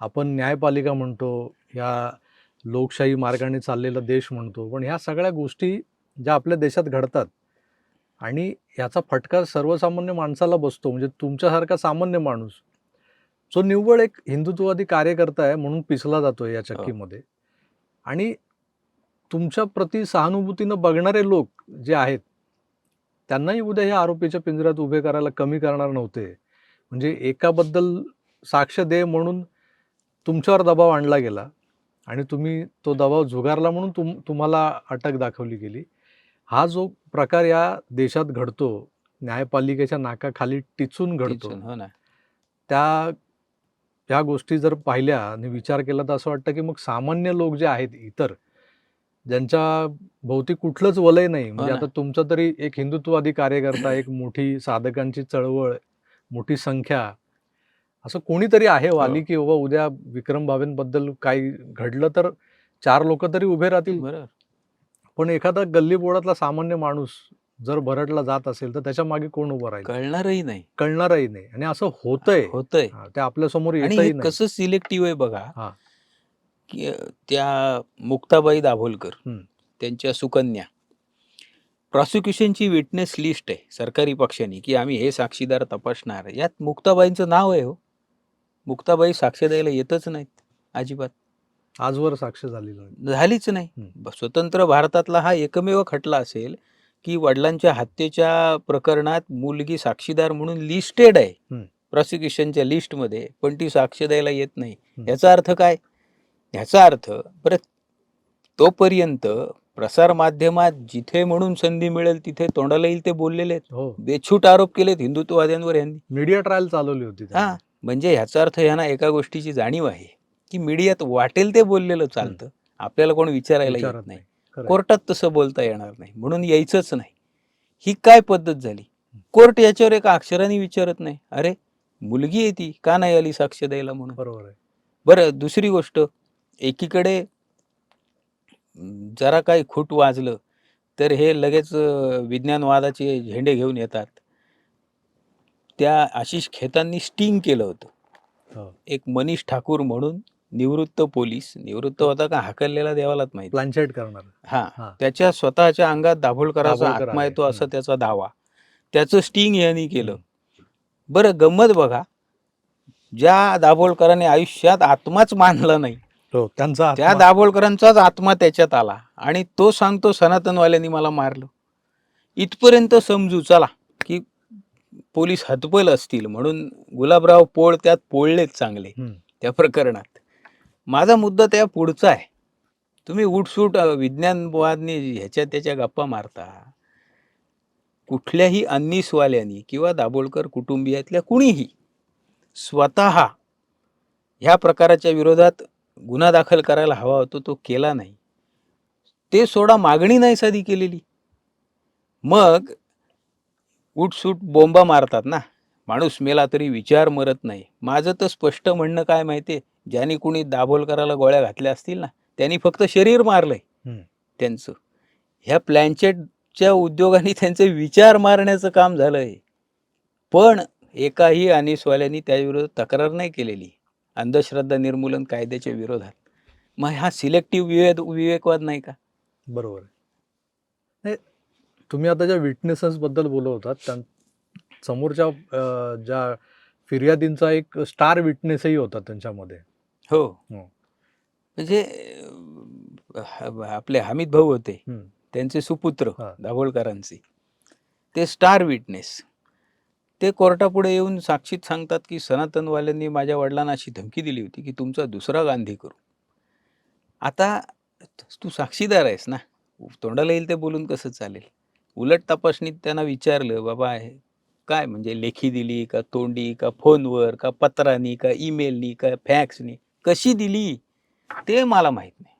आपण न्यायपालिका म्हणतो या लोकशाही मार्गाने चाललेला देश म्हणतो पण ह्या सगळ्या गोष्टी ज्या आपल्या देशात घडतात आणि याचा फटका सर्वसामान्य माणसाला बसतो म्हणजे तुमच्यासारखा सामान्य माणूस जो निव्वळ एक हिंदुत्ववादी कार्यकर्ता आहे म्हणून पिसला जातोय या चक्कीमध्ये. आणि तुमच्या प्रती सहानुभूतीनं बघणारे लोक जे आहेत त्यांनाही उद्या या आरोपीच्या पिंजऱ्यात उभे करायला कमी करणार नव्हते. म्हणजे एकाबद्दल साक्ष दे म्हणून तुमच्यावर दबाव आणला गेला आणि तुम्ही तो दबाव झुगारला म्हणून तुम तुम्हाला अटक दाखवली गेली. हा जो प्रकार या देशात घडतो न्यायपालिकेच्या नाकाखाली टिचून घडतो हो त्या ह्या गोष्टी जर पाहिल्या आणि विचार केला तर असं वाटतं की मग सामान्य लोक जे आहेत इतर ज्यांच्या भोवती कुठलंच वलय नाही. म्हणजे ना. आता तुमचा तरी एक हिंदुत्ववादी कार्यकर्ता एक मोठी साधकांची चळवळ मोठी संख्या असं कोणीतरी आहे वाली की बाबा उद्या विक्रम भावेंबद्दल काही घडलं तर चार लोक तरी उभे राहतील. बरोबर पण एखादा गल्ली बोळातला सामान्य माणूस जर भरडला जात असेल तर त्याच्यामागे कोण उभं राहील? कळणारही नाही. कळणारही नाही. आणि असं होतंय. होतंय. हा, ते आपल्यासमोर आणि हे कसं सिलेक्टिव्ह आहे बघा हा. की त्या मुक्ताबाई दाभोलकर हम्म. त्यांच्या सुकन्या. प्रॉसिक्युशनची विटनेस लिस्ट आहे सरकारी पक्षाने की आम्ही हे साक्षीदार तपासणार. यात मुक्ताबाईंचं नाव आहे हो. मुक्ताबाई साक्ष द्यायला येतच नाहीत अजिबात. आजवर साक्ष झालेलं नाही. झालीच नाही. स्वतंत्र भारतातला हा एकमेव खटला असेल की वडिलांच्या हत्येच्या प्रकरणात मुलगी साक्षीदार म्हणून लिस्टेड आहे. प्रॉसिक्युशनच्या लिस्टमध्ये पण ती साक्ष द्यायला येत नाही. याचा अर्थ काय? ह्याचा अर्थ बरं तोपर्यंत प्रसार माध्यमात जिथे म्हणून संधी मिळेल तिथे तोंडाला येईल ते बोललेले आहेत. हो. बेछूट आरोप केलेत हिंदुत्ववाद्यांवर यांनी. मीडिया ट्रायल चालवली होती हा. म्हणजे ह्याचा अर्थ यांना एका गोष्टीची जाणीव आहे की मीडियात वाटेल ते बोललेलं चालतं. आपल्याला कोण विचारायला येत नाही. कोर्टात तसं बोलता येणार नाही. म्हणून यायचंच नाही. ही काय पद्धत झाली? कोर्ट याच्यावर एका अक्षराने विचारत नाही. अरे मुलगी आहे ती. का नाही आली साक्ष द्यायला म्हणून? बरोबर आहे. बरं दुसरी गोष्ट. एकीकडे जरा काही खूट वाजलं तर हे लगेच विज्ञानवादाचे झेंडे घेऊन येतात. त्या आशिष खेतांनी स्टिंग केलं होतं. हो. एक मनीष ठाकूर म्हणून निवृत्त पोलीस निवृत्त होता का हाकललेला देवालाच माहिती. प्लॅनचेट करणार. हा. त्याच्या स्वतःच्या अंगात दाभोळकराचा दाभोळकर आत्मा. येतो असा. त्याचा दावा. त्याचं स्टिंग यांनी केलं. बरं गंमत बघा. ज्या दाभोळकरांनी आयुष्यात आत्माच मानला नाही हो त्यांचा त्या दाभोळकरांचाच आत्मा त्याच्यात आला आणि तो सांगतो सनातनवाल्यांनी मला मारलं. इथपर्यंत समजू चला. पोलीस हतबल असतील म्हणून गुलाबराव पोळ त्यात पोळलेच चांगले. त्या प्रकरणात. माझा मुद्दा त्या पुढचा आहे. तुम्ही उठसूट विज्ञानवादनी ह्याच्या त्याच्या गप्पा मारता. कुठल्याही अन्नीसवाल्यांनी किंवा दाभोळकर कुटुंबियातल्या कुणीही स्वतः ह्या प्रकाराच्या विरोधात गुन्हा दाखल करायला हवा होता तो केला नाही. ते सोडा मागणी नाही साधी केलेली. मग उठसूट बोंबा मारतात ना. माणूस मेला तरी विचार मरत नाही. माझं तर स्पष्ट म्हणणं काय माहितीये? ज्यांनी कुणी दाभोलकराला गोळ्या घातल्या असतील ना त्यांनी फक्त शरीर मारलंय. त्यांचं. ह्या प्लॅनचेटच्या उद्योगाने त्यांचे विचार मारण्याचं काम झालंय. पण एकाही अनिसवाल्यांनी त्याविरोधात तक्रार नाही केलेली. अंधश्रद्धा निर्मूलन कायद्याच्या विरोधात. मग हा सिलेक्टिव्ह विवेक विवेकवाद नाही का? बरोबर आहे. तुम्ही आता ज्या विटनेसेस बद्दल बोलत होतात त्या समोरच्या अं, ज्या फिर्यादींचा एक स्टार विटनेसही होता त्यांच्यामध्ये. हो. हो. म्हणजे अं, ह- आपले हमीद भाऊ होते. हम्म. त्यांचे सुपुत्र हा. दाभोळकरांचे ते स्टार विटनेस ते कोर्टापुढे येऊन साक्षीत सांगतात की सनातनवाल्यांनी माझ्या वडिलांना अशी धमकी दिली होती की तुमचा दुसरा गांधी करू. आता तू साक्षीदार आहेस ना. तोंडाला येईल ते बोलून कसं चालेल? उलट तपासणीत त्यांना विचारलं बाबा आहे काय? म्हणजे लेखी दिली का तोंडी का फोनवर का पत्रानी का ईमेलनी का फॅक्सनी? कशी दिली? ते मला माहीत नाही.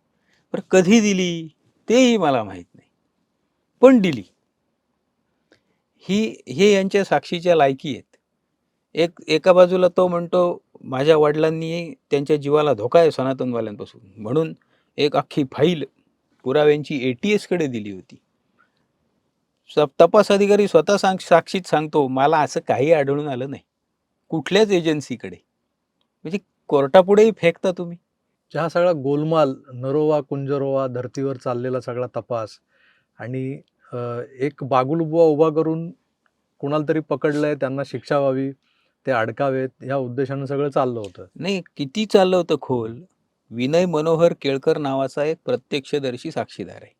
पण कधी दिली? तेही मला माहीत नाही. पण दिली. ही हे यांच्या साक्षीच्या लायकी आहेत. एक एका बाजूला तो म्हणतो माझ्या वडिलांनी त्यांच्या जीवाला धोका आहे सनातनवाल्यांपासून. म्हणून एक अख्खी फाईल पुराव्यांची ए टी एसकडे दिली होती. तपास अधिकारी स्वतः सांग साक्षीत सांगतो मला असं काही आढळून आलं नाही. कुठल्याच एजन्सीकडे म्हणजे कोर्टापुढेही फेकता तुम्ही. हा सगळा गोलमाल नरोवा कुंजरोवा धर्तीवर चाललेला सगळा तपास आणि एक बागुलबुवा उभा करून कुणाला तरी पकडलंय त्यांना शिक्षा व्हावी ते अडकावेत या उद्देशानं सगळं चाललं होतं. नाही किती चाललं होतं खोल? विनय मनोहर केळकर नावाचा एक प्रत्यक्षदर्शी साक्षीदार आहे.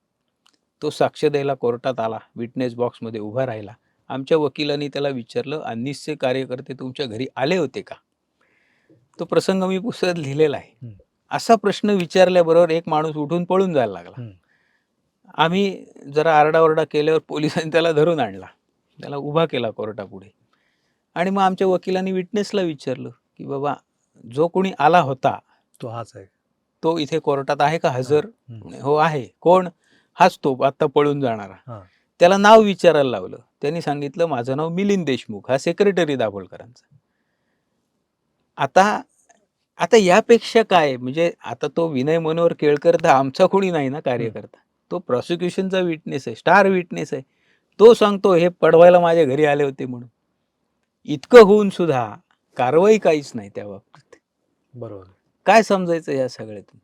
तो साक्ष द्यायला कोर्टात आला विटनेस बॉक्समध्ये उभा राहिला. आमच्या वकिलांनी त्याला विचारलं अन्निसचे कार्यकर्ते तुमच्या घरी आले होते का? तो प्रसंग मी पुस्तकात लिहिलेला आहे. असा प्रश्न विचारल्याबरोबर एक माणूस उठून पळून जायला लागला. आम्ही जरा आरडाओरडा केल्यावर पोलिसांनी त्याला धरून आणला. त्याला उभा केला कोर्टापुढे. आणि मग आमच्या वकिलांनी विटनेसला विचारलं की बाबा जो कोणी आला होता तो हाच आहे. तो इथे कोर्टात आहे का हजर. हो आहे. कोण? हाच तो आता पळून जाणारा. त्याला नाव विचारायला लावलं. त्यांनी सांगितलं माझं नाव मिलिंद देशमुख हा सेक्रेटरी दाभोळकरांचा आता आता यापेक्षा काय म्हणजे आता तो विनय मनोहर केळकर तर आमचा कोणी नाही ना कार्यकर्ता. तो प्रॉसिक्युशनचा विटनेस आहे स्टार विटनेस आहे. तो सांगतो हे पडवायला माझ्या घरी आले होते म्हणून. इतकं होऊन सुद्धा कारवाई काहीच नाही त्या बाबतीत. बरोबर. काय समजायचं या सगळ्यातून?